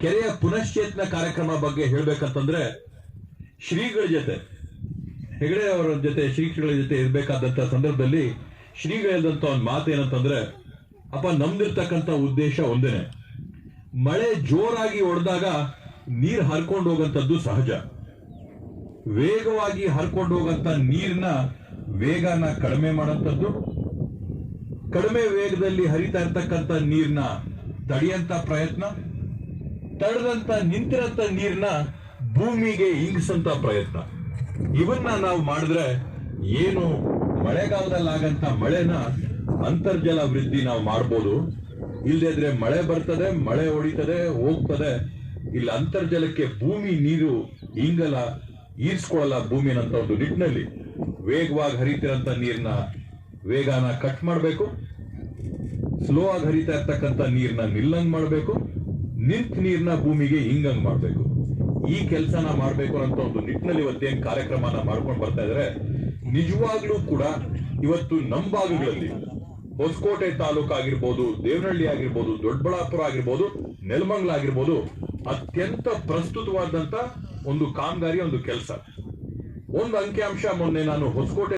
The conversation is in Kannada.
ಕೆರೆಯ ಪುನಶ್ಚೇತನ ಕಾರ್ಯಕ್ರಮ ಬಗ್ಗೆ ಹೇಳ್ಬೇಕಂತಂದ್ರೆ ಶ್ರೀಗಳ ಜೊತೆ, ಹೆಗಡೆ ಅವರ ಜೊತೆ ಶ್ರೀಗಳ ಜೊತೆ ಇರಬೇಕಾದಂತ ಸಂದರ್ಭದಲ್ಲಿ ಶ್ರೀಗಳು ಹೇಳಿದಂತ ಒಂದು ಮಾತು ಏನಂತಂದ್ರೆ, ಅಪ್ಪ ನಮ್ದಿರ್ತಕ್ಕಂಥ ಉದ್ದೇಶ ಒಂದೇನೆ. ಮಳೆ ಜೋರಾಗಿ ಹೊಡೆದಾಗ ನೀರ್ ಹರ್ಕೊಂಡು ಹೋಗಂತದ್ದು ಸಹಜ. ವೇಗವಾಗಿ ಹರ್ಕೊಂಡು ಹೋಗಂತ ನೀರಿನ ವೇಗನ ಕಡಿಮೆ ಮಾಡಂತದ್ದು ಕಡಿಮೆ ವೇಗದಲ್ಲಿ ಹರಿತಾ ಇರ್ತಕ್ಕಂಥ ನೀರನ್ನ ತಡೆಯಂತ ಪ್ರಯತ್ನ ತಡೆದಂತ ನಿಂತಿರಂತ ನೀರ್ನ ಭೂಮಿಗೆ ಇಂಗಿಸಂತ ಪ್ರಯತ್ನ. ಇವನ್ನ ನಾವು ಮಾಡಿದ್ರೆ ಏನು ಮಳೆಗಾಲದಲ್ಲಿ ಆಗಂತ ಮಳೆನ ಅಂತರ್ಜಲ ವೃದ್ಧಿ ನಾವು ಮಾಡ್ಬೋದು. ಇಲ್ಲದಿದ್ರೆ ಮಳೆ ಬರ್ತದೆ, ಮಳೆ ಹೊಡಿತದೆ, ಹೋಗ್ತದೆ. ಇಲ್ಲಿ ಅಂತರ್ಜಲಕ್ಕೆ ಭೂಮಿ ನೀರು ಇಂಗಲ ಈರ್ಸ್ಕೊಳ್ಳಲ್ಲ ಭೂಮಿನಂತ ಒಂದು ನಿಟ್ಟಿನಲ್ಲಿ. ವೇಗವಾಗಿ ಹರಿತಿರಂತ ನೀರ್ನ ವೇಗನ ಕಟ್ ಮಾಡಬೇಕು. ಸ್ಲೋ ಆಗಿ ಹರಿತಾ ಇರ್ತಕ್ಕಂಥ ನೀರ್ನ ನಿಲ್ಲಂಗ್ ಮಾಡಬೇಕು. ನಿಂತ ನೀರ್ನ ಭೂಮಿಗೆ ಹಿಂಗಂಗ್ ಮಾಡ್ಬೇಕು. ಈ ಕೆಲಸನ ಮಾಡ್ಬೇಕು ಅಂತ ಒಂದು ನಿಟ್ಟಿನಲ್ಲಿ ಇವತ್ತೇನ್ ಕಾರ್ಯಕ್ರಮನ ಮಾಡ್ಕೊಂಡು ಬರ್ತಾ ಇದ್ರೆ, ನಿಜವಾಗ್ಲೂ ಕೂಡ ಇವತ್ತು ನಮ್ಮ ಭಾಗಗಳಲ್ಲಿ ಹೊಸಕೋಟೆ ತಾಲೂಕ್ ಆಗಿರ್ಬೋದು, ದೇವನಹಳ್ಳಿ ಆಗಿರ್ಬೋದು, ದೊಡ್ಡಬಳ್ಳಾಪುರ ಆಗಿರ್ಬೋದು, ನೆಲಮಂಗ್ಲ ಆಗಿರ್ಬೋದು, ಅತ್ಯಂತ ಪ್ರಸ್ತುತವಾದಂತ ಒಂದು ಕಾಮಗಾರಿ, ಒಂದು ಕೆಲಸ. ಒಂದು ಅಂಕಿಅಂಶ ಮೊನ್ನೆ ನಾನು ಹೊಸಕೋಟೆ